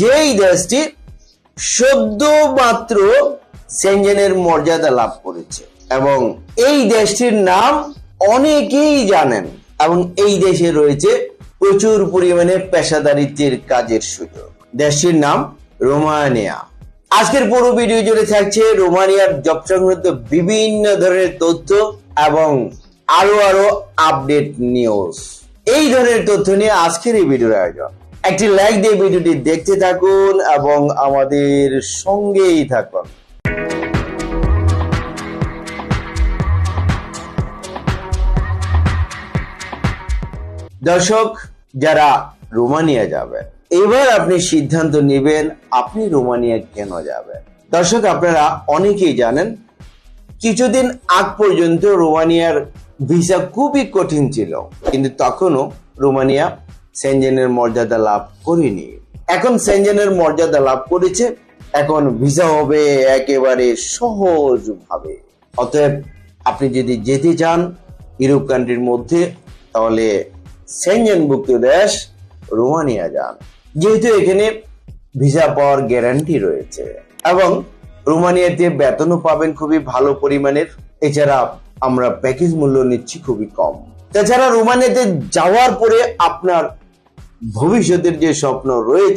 যেই দেশটি সদ্য মাত্র সেঞ্জেনের মর্যাদা লাভ করেছে। এবং এই দেশটির নাম অনেকেই জানেন এবং এই দেশে রয়েছে প্রচুর পরিমাণে পেশাদারিত্বের কাজের সুযোগ। দেশটির নাম রোমানিয়া। আজকের পুরো ভিডিও জুড়ে থাকছে রোমানিয়ার জব সংক্রান্ত বিভিন্ন ধরনের তথ্য এবং আরও আরও আপডেট নিউজ। এই ধরনের তথ্য নিয়ে আজকের এই ভিডিওর আয়োজন। একটি লাইক দিয়ে ভিডিওটি দেখতে থাকুন এবং আমাদের সঙ্গেই থাকুন। দর্শক, যারা রোমানিয়া যাবেন, এবার আপনি সিদ্ধান্ত নেবেন আপনি রোমানিয়া কেন যাবেন। দর্শক, আপনারা অনেকেই জানেন, কিছুদিন আগ পর্যন্ত রোমানিয়ার ভিসা খুবই কঠিন ছিল, কিন্তু তখনও রোমানিয়া সেনজেনের মর্যাদা লাভ করেনি। এখন সেনজেনের মর্যাদা লাভ করেছে, এখন ভিসা হবে একেবারে সহজ ভাবে অতএব আপনি যদি যেতে চান ইউরোপ কান্ট্রির মধ্যে, তাহলে সেনজেনভুক্ত দেশ রোমানিয়া যান। যেহেতু এখানে ভিসা পাওয়ার গ্যারান্টি রয়েছে, এবং রোমানিয়াতে বেতনও পাবেন খুবই ভালো পরিমাণের। এছাড়া আমরা প্যাকেজ মূল্য নিচ্ছি খুবই কম। তাছাড়া রোমানিয়াতে যাওয়ার পরে আপনার ভবিষ্যতের যে স্বপ্ন রয়েছে